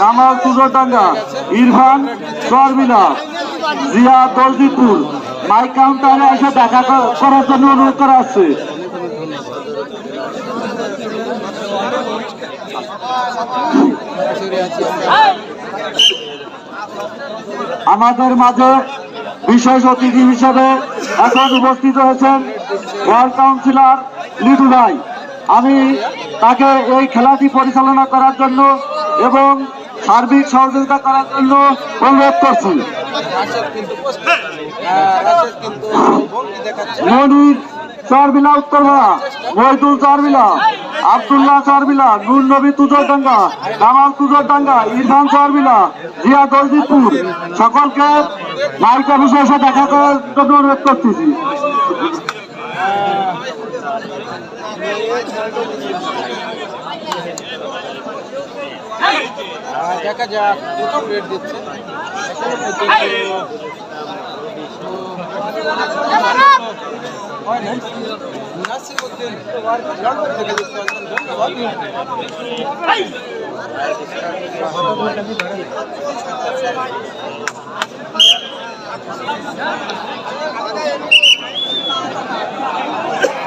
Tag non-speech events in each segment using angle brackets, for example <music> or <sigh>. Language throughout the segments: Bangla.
কামাল ইরফান জিয়া কাউন্টারে এসে দেখা করার জন্য অনুরোধ করা আমাদের মাঝে বিশেষ অতিথি হিসেবে এখন উপস্থিত হয়েছেন ওয়ার্ল্ড কাউন্সিলর লিটু ভাই। আমি তাকে এই খেলাটি পরিচালনা করার জন্য এবং সার্বিক সহযোগিতা করার জন্য অনুরোধ করছি। মনির চরবিলা উত্তরপাড়া মহিদুল চরবিলা আবদুল্লাহ চরবিলা নুর নবী তুজোরডাঙ্গা কামাল তুজোরডাঙ্গা, ইরফান চরবিলা জিয়া দলজিৎপুর সকলকে মাইক অফিসে এসে দেখা করার জন্য অনুরোধ করতেছি। দেখা যাক প্রথম রেট দিচ্ছে। নাসিরউদ্দিন লন্ডন ধন্যবাদ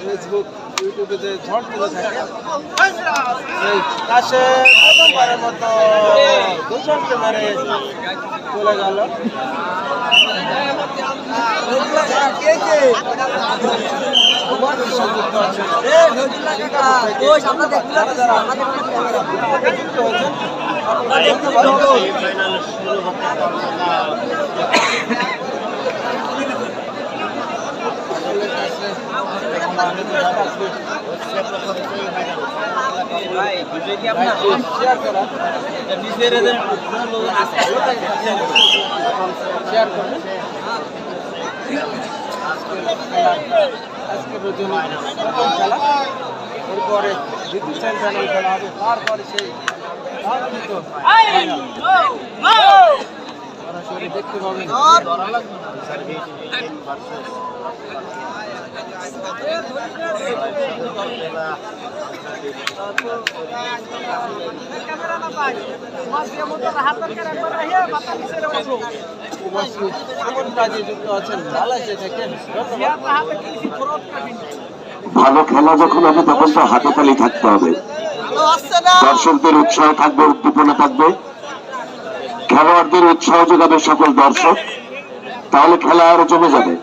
ফেসবুক ইউটিউবে যে ঝড় তুলে থাকে এই কাশে প্রথমবারের মতো দুজনকে মেরে চলে গেল। আছে যারা যারা যুক্ত হয়েছেন শেয়ার করা শেয়ার করুন আজকের প্রথম খেলা এরপরে দ্বিতীয় সেমিফাইনাল খেলা হবে তারপরে সেই সরাসরি দেখতে পাবেন ভালো খেলা যখন হবে, তখন তো হাতে তালি থাকতে হবে। দর্শকদের উৎসাহ থাকবে, উদ্দীপনা থাকবে। খেলোয়াড়দের উৎসাহ যোগাবে সকল দর্শক। তাহলে খেলা আরও জমে যাবে।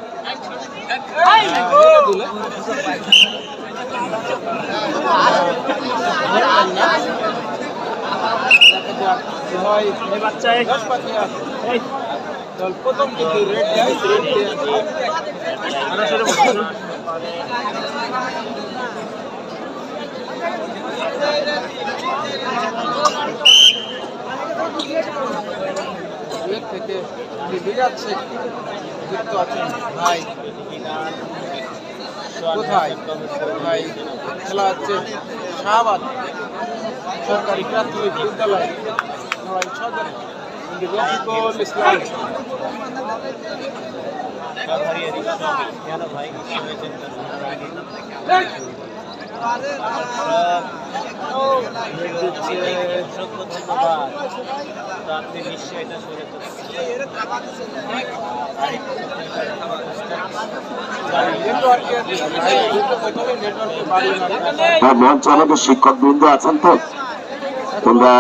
প্রথম কিন্তু রেড দেয় রেড দিয়ে রেড থেকে বিরাট যুক্ত আছেন ভাই। কোথায়? ভাই, খেলা হচ্ছে শাহবাদ সরকারি প্রাথমিক বিদ্যালয় রফিকুল ইসলাম। নেটওয়ার্কের হ্যাঁ মঞ্চে আমাদের শিক্ষক বৃন্দ আছেন তো। তোমরা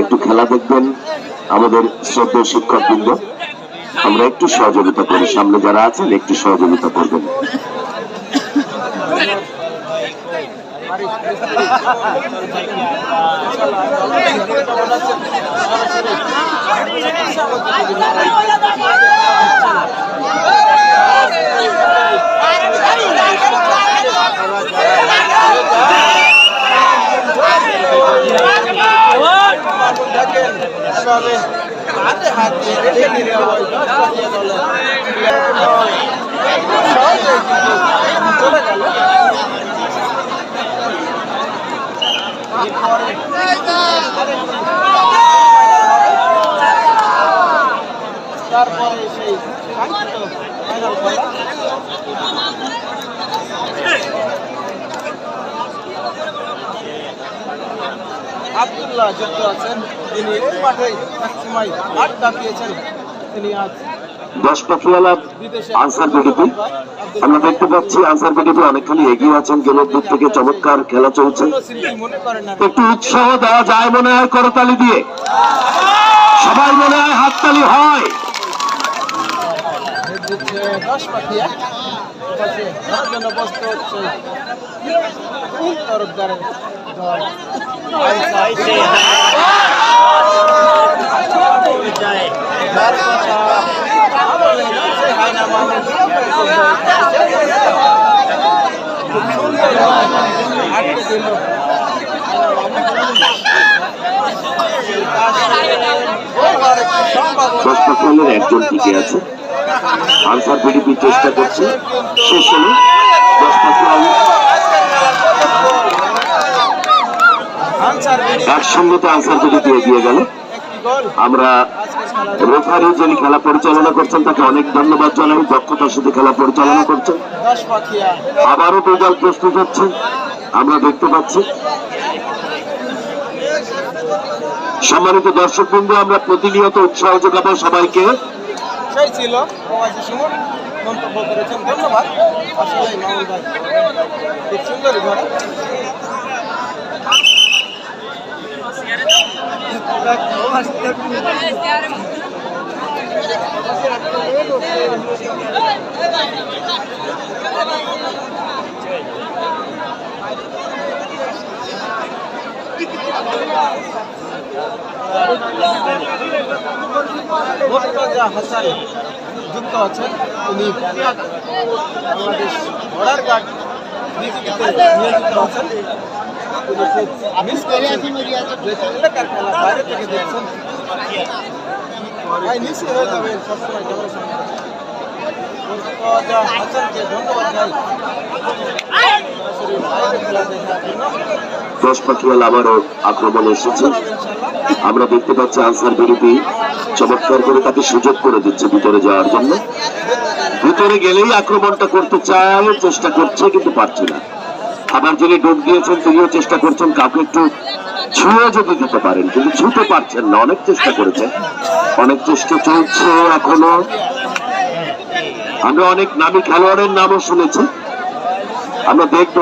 একটু খেলা দেখবেন, আমাদের শ্রদ্ধেয় শিক্ষক বৃন্দ আমরা একটু সহযোগিতা করি, সামনে যারা আছেন একটু সহযোগিতা করবেন। এভাবে হাতে হাতে চলে গেল এরপরে তারপরে আবদুল্লাহ যুক্ত আছেন। তিনি এই মাঠেই একসময় আড্ডা দিয়েছেন তিনি আজ দশ বিদেশে আনসার বিডিপি। আমরা দেখতে পাচ্ছি আনসার বিডিপি অনেকখানি এগিয়ে আছেন, গেলের দিক থেকে চমৎকার খেলা চলছে। একটু উৎসাহ দেওয়া যায় মনে হয় করতালি দিয়ে। সবাই মনে হয় হাততালি হয়। দল যার কথা আমলে হচ্ছে হায়না মামুন খুব সুন্দর আটকে দিল সম্ভাবনা দশ পাখিওয়ালার একজন টিকে আছে আনসার বিডিপি চেষ্টা করছে শেষ হলো একসঙ্গে তো আনসার বিডিপি এগিয়ে গেল। আমরা রেফারি যিনি খেলা পরিচালনা করছেন, তাকে অনেক ধন্যবাদ জানাই। দক্ষতার সাথে খেলা পরিচালনা করছেন। আবারও দুই প্রস্তুত হচ্ছে আমরা দেখতে পাচ্ছি। সম্মানিত দর্শক বিন্দু আমরা প্রতিনিয়ত উৎসাহ যোগাবো সবাইকে। ধন্যবাদ। মোর্তজা হাসান যুক্ত আছেন। তিনি বাংলাদেশ বর্ডার গার্ড নিয়োজিত আছেন। করছেন দশ পাখিওয়াল আবারও আক্রমণে এসেছে। আমরা দেখতে পাচ্ছি আনসার বিরোধী চমৎকার করে তাকে সুযোগ করে দিচ্ছে ভিতরে যাওয়ার জন্য। ভিতরে গেলেই আক্রমণটা করতে চায়, চেষ্টা করছে, কিন্তু পারছে না। আবার যিনি ডোব দিয়েছেন তিনিও চেষ্টা করছেন কাউকে একটু ছুঁয়ে যদি দিতে পারেন, কিন্তু ছুঁতে পারছেন না, অনেক চেষ্টা করেছেন। অনেক চেষ্টা চলছে এখনও। আমরা অনেক নামী খেলোয়াড়ের নামও শুনেছি। আমরা দেখব।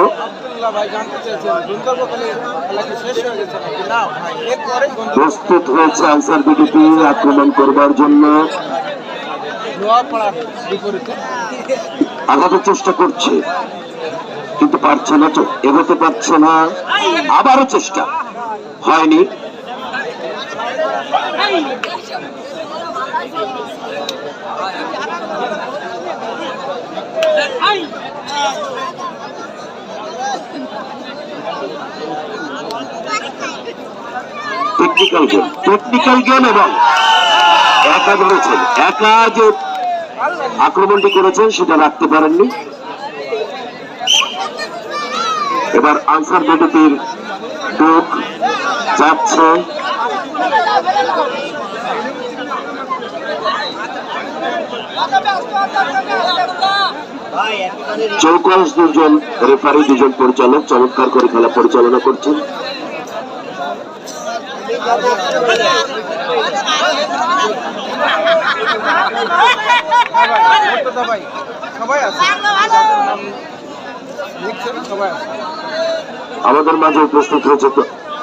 প্রস্তুত হয়েছে আনসার বিজেপি আক্রমণ করবার জন্য। আঘাতের চেষ্টা করছে। কিন্তু পারছে না তো, এগোতে পারছে না। আবারও চেষ্টা। হয়নি। গেম গেম এবং আক্রমণটি করেছেন, সেটা রাখতে পারেননি। এবার আনসার বিজেপির ডোক যাচ্ছে চৌকাশ দুজন রেফারি দুজন পরিচালক চমৎকার করে খেলা পরিচালনা করছেন সবাই আছে যাদের নাম লিখছেন সবাই আছে আমাদের মাঝে উপস্থিত হয়েছে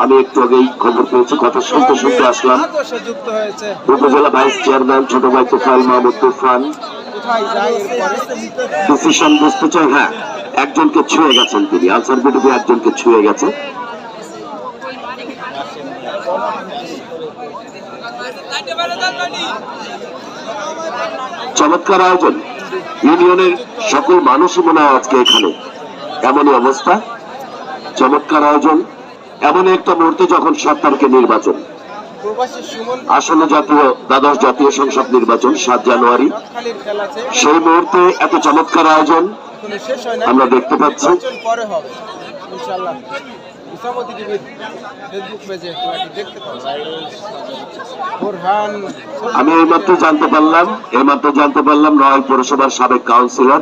আমি একটু আগেই খবর পেয়েছি কথা শুনতে শুনতে আসলাম। উপজেলা ভাইস চেয়ারম্যান ছোট ভাই তোফাল মাহমুদ তুফান ডিসিশন বুঝতে চাই হ্যাঁ একজনকে ছুঁয়ে গেছেন তিনি আনসার বিডিপি একজনকে ছুঁয়ে গেছে। চমৎকার আয়োজন ইউনিয়নের সকল মানুষই মনে হয় আজকে এখানে। এমনই অবস্থা, চমৎকার আয়োজন এমন একটা মুহূর্তে যখন সাত তারিখে নির্বাচন আসন্ন জাতীয়, দ্বাদশ জাতীয় সংসদ নির্বাচন, সাত জানুয়ারি সেই মুহূর্তে এত চমৎকার আয়োজন আমরা দেখতে পাচ্ছি। আমি এইমাত্র জানতে পারলাম, এইমাত্র জানতে পারলাম নয় পৌরসভার সাবেক কাউন্সিলর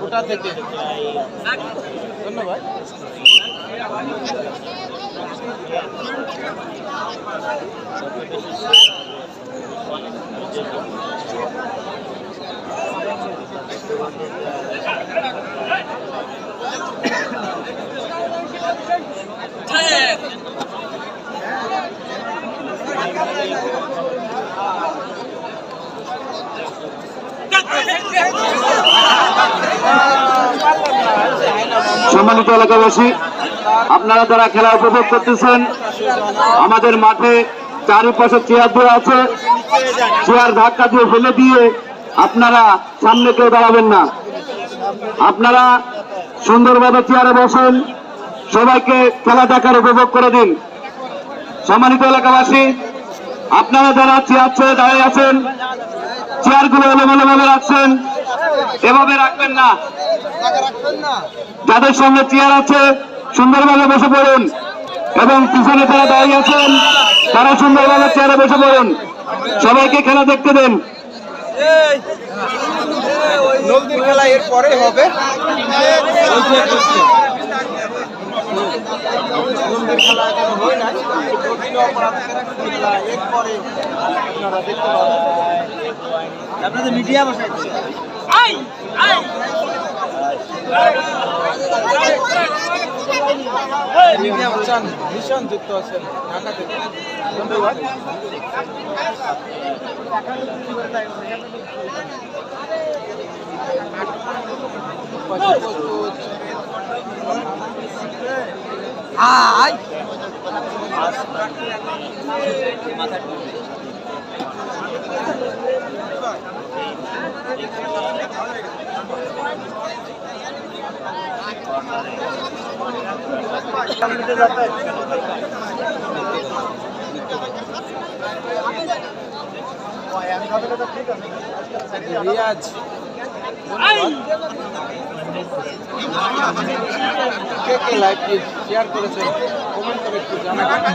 কোটা থেকে ধন্যবাদ। সম্মানিত এলাকাবাসী, আপনারা যারা খেলা উপভোগ করতেছেন, আমাদের মাঠে চারিপাশে চেয়ার দেওয়া আছে। চেয়ার ধাক্কা দিয়ে ফেলে দিয়ে আপনারা সামনে কেউ দাঁড়াবেন না। আপনারা সুন্দরভাবে চেয়ারে বসেন। সবাইকে খেলা দেখার উপভোগ করে দিন। সম্মানিত এলাকাবাসী, আপনারা যারা চেয়ার ছেড়ে দাঁড়িয়ে আছেন, চেয়ারগুলো এলোমেলো ভাবে রাখছেন। এভাবে রাখবেন না। যাদের সঙ্গে চেয়ার আছে সুন্দরভাবে বসে পড়ুন। এবং পিছনে যারা দাঁড়িয়ে আছেন তারা সুন্দরভাবে চেয়ারে বসে পড়ুন। সবাইকে খেলা দেখতে দেন। নলদির খেলা এর পরে হবে খেলা হয় নাই দক্ষিণ অপরাধ খেলা এর পরে আপনারা দেখতে পাবেন আপনাদের মিডিয়া বসাইছে। মিশন যুক্ত আছেন ঢাকা থেকে ধন্যবাদ প্রস্তুত কে কে লাইভটি শেয়ার করেছেন কমেন্ট করে একটু জানাবেন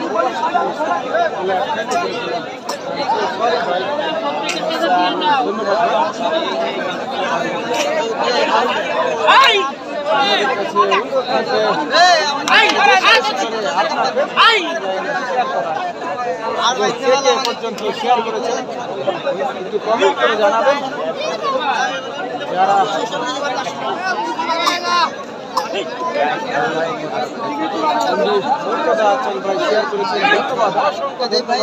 পর্যন্ত শেয়ার করেছেন একটু কমেন্ট করে জানাবেন যারা ভাই শেয়ার করেছেন ভাই ভাই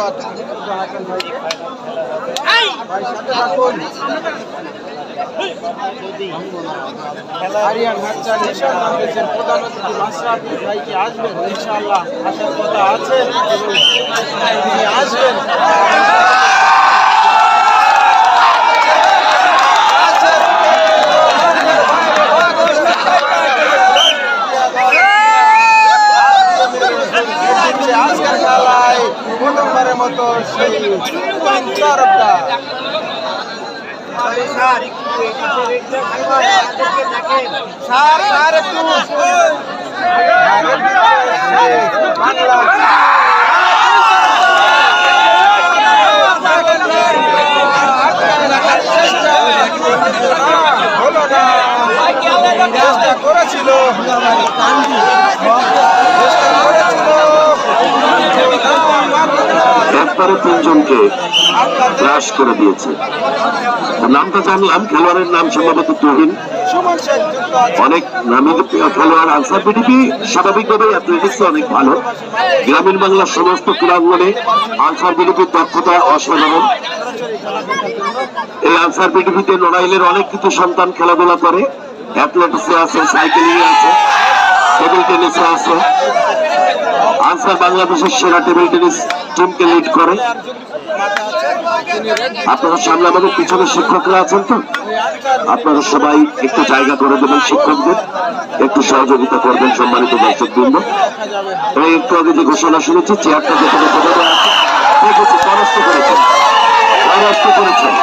আসবেন ইনশাআল্লাহ আসার কথা আছে এবং আসবেন আজকের খেলায় প্রথমবারের মতো সেই তরফটা সার সার একটু বাংলা চেষ্টা হলো না চেষ্টা করেছিল অনেক খেলোয়াড় স্বাভাবিকভাবে অনেক ভালো। গ্রামীণ বাংলার সমস্ত পিডিপির দক্ষতা অসাধারণ। এই আনসার পিডিপিতে নড়াইলের অনেক কিছু সন্তান খেলাধুলা করে। অ্যাথলেটিক্সে আছে সাইকেলিং আছে টেবিল টেনিসে আছে। আনসার বাংলাদেশের সেরা টেবিল টেনিস টিমকে লিড করে। আপনারা সামনে আমাদের পিছনে শিক্ষকরা আছেন তো? আপনারা সবাই একটু জায়গা করে দেবেন শিক্ষকদের, একটু সহযোগিতা করবেন সম্মানিত দর্শক বৃন্দ এই একটু আগে যে ঘোষণা শুনেছি চেয়ারটা যেখানে আছে করেছেন পরাস্ত করেছেন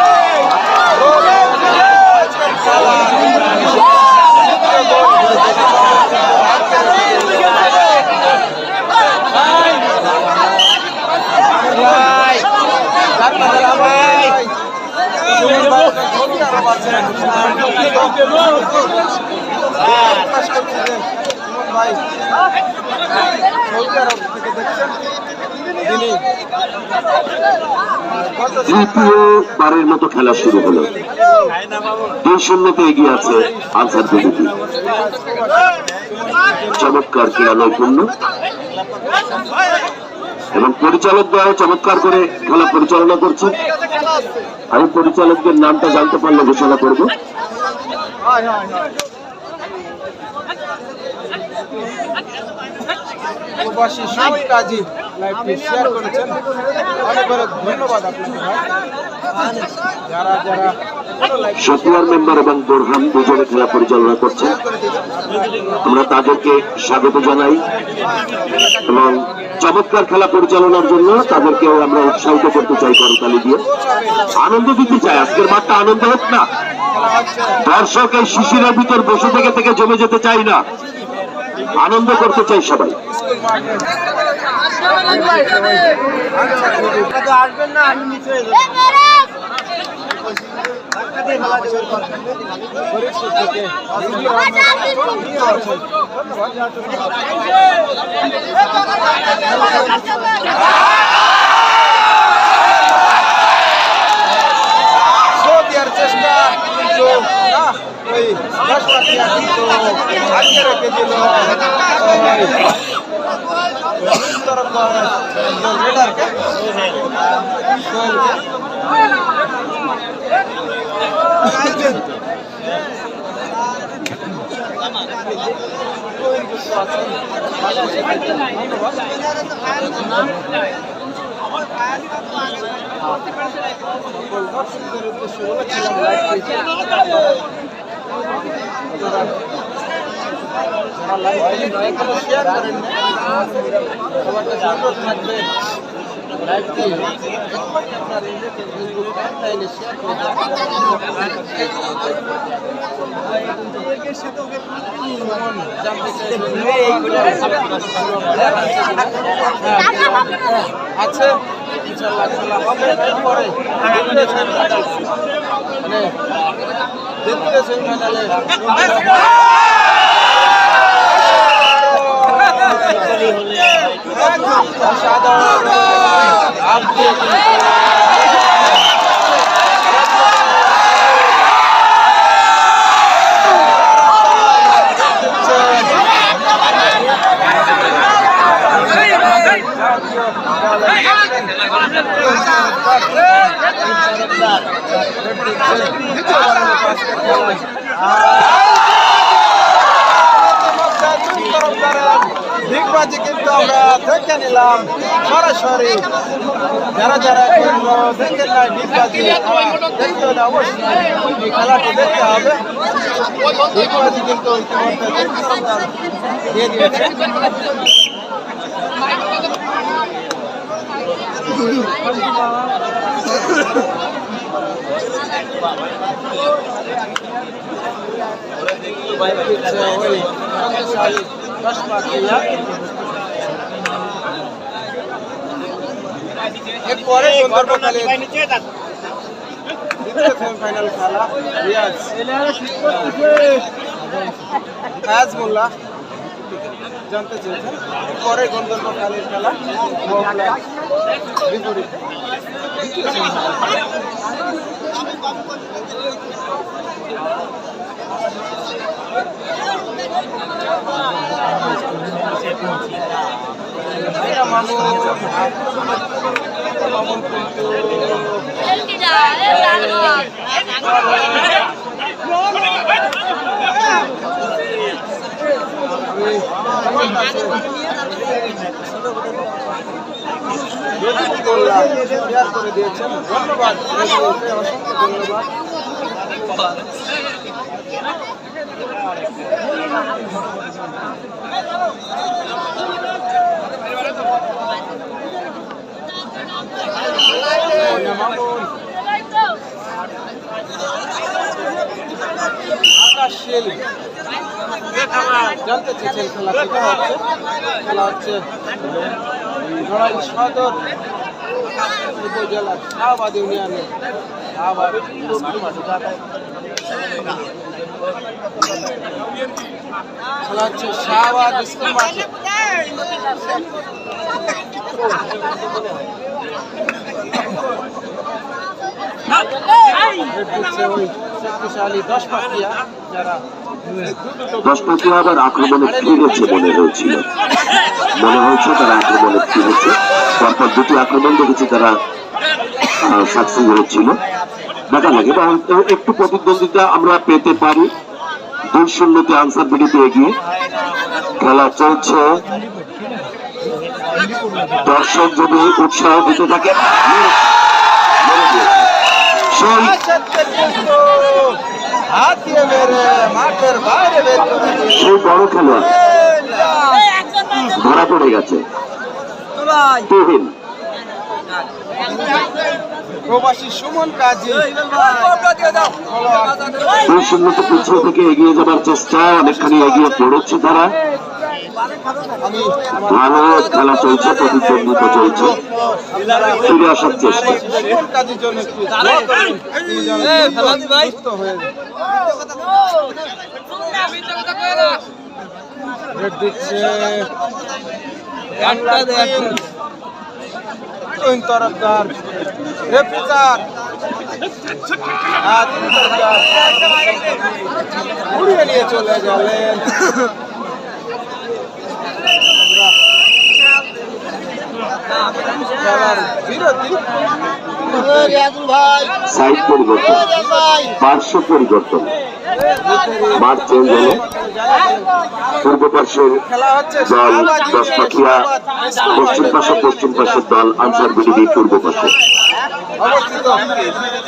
ভাই ডাক্তার ভাই সুমন ভাই সৌদি আরব আছেন প্রকাশ করছিলেন সুমন তৃতীয় বারের মতো খেলা শুরু হলো। দুই শূন্যতে এগিয়ে আছে আনসার চমৎকার ক্রীড়া নৈপুণ্য। এবং পরিচালক দ্বয় চমৎকার করে খেলা পরিচালনা করছে। আমি পরিচালকদের নামটা জানতে পারলে ঘোষণা করব। ধন্যবাদ যারা যারা সতুয়ার মেম্বার এবং বোরহান দুজনে খেলা পরিচালনা করছে। আমরা তাদেরকে স্বাগত জানাই এবং চমৎকার খেলা পরিচালনার জন্য তাদেরকে আমরা উৎসাহিত করতে চাই করতালি দিয়ে। আনন্দ দিতে চাই আজকের মাঠটা আনন্দ হোক না। দর্শক এই শিশিরের ভিতর বসে থেকে থেকে জমে যেতে চাই না। আনন্দ করতে চাই সবাই। আসবেন না আমি নিচে দেওয়ার চেষ্টা কিন্তু না ওই দশপাতিয়া কিন্তু আটকে রেখে দিল রেডারকে করে শেয়ার করেন থাকবে আছে ইনশাল্লাহ খেলা হবে সেমিফাইনাল মানে দ্বিতীয় সেমিফাইনালে অসাধারণ। আপনি দিগবাজি কিন্তু আমরা দেখে নিলাম সরাসরি যারা যারা দেখেন নাই দিগবাজি দেখতে হলে অবশ্যই এই খেলাটি দেখতে হবে। দিগবাজি কিন্তু দিয়ে দিয়েছে। <laughs> দশপাতিয়া এরপরে সুন্দরবনালের দ্বিতীয় সেমিফাইনাল খেলা রিয়াজ ফায়াজ মোল্লা জানতে চেয়েছেন পরে গন্ধর্ব কালের খেলা বিপরীতে দ্বিতীয় semifinal। এটা মামুন মামুন কিন্তু রোজিত মোল্লা শেয়ার করে দিয়েছেন ধন্যবাদ ধন্যবাদ। জানতে চেয়েছেন খেলা কোথা হচ্ছে খেলা হচ্ছে নড়াইল সদর উপজেলার শাহবাদ ইউনিয়নে শাহবাদ খেলা হচ্ছে স্কুল মাঠে দশ পাখিয়া আবার আক্রমণে ফিরেছে মনে হয়েছিল মনে হয়েছে তারা আক্রমণে ফিরেছে তারপর দুটি আক্রমণ দেখেছি তারা সাকসেস হয়েছিল দেখা লাগে একটু প্রতিদ্বন্দ্বিতা আমরা পেতে পারি। দুই শূন্যতে আনসার বিডিতে এগিয়ে। খেলা চলছে। দর্শক যদি উৎসাহ দিতে থাকে। সেই বড় খেলোয়াড়। ধরা পড়ে গেছে। তুহিন প্রবাসী সুমন কাজী। শূন্যতে থেকে এগিয়ে যাবার চেষ্টা অনেকখানি এগিয়ে পড়েছে তারা। ভালো খেলা চলছে প্রতিদ্বন্দ্বিতা চলছে। ফিরে আসার চেষ্টা। দিচ্ছে। তুহিন তরফদার তুহিন তরফদার। উড়িয়ে নিয়ে চলে গেলেন। সাইড পরিবর্তন। পার্শ্ব পরিবর্তন। মাঠ চেঞ্জ হলো। পূর্ব পার্শ্বের দল দশ পাখিয়া, পশ্চিম পাশে পশ্চিম পাশের দল আনসার বিডিবি পূর্ব পাশে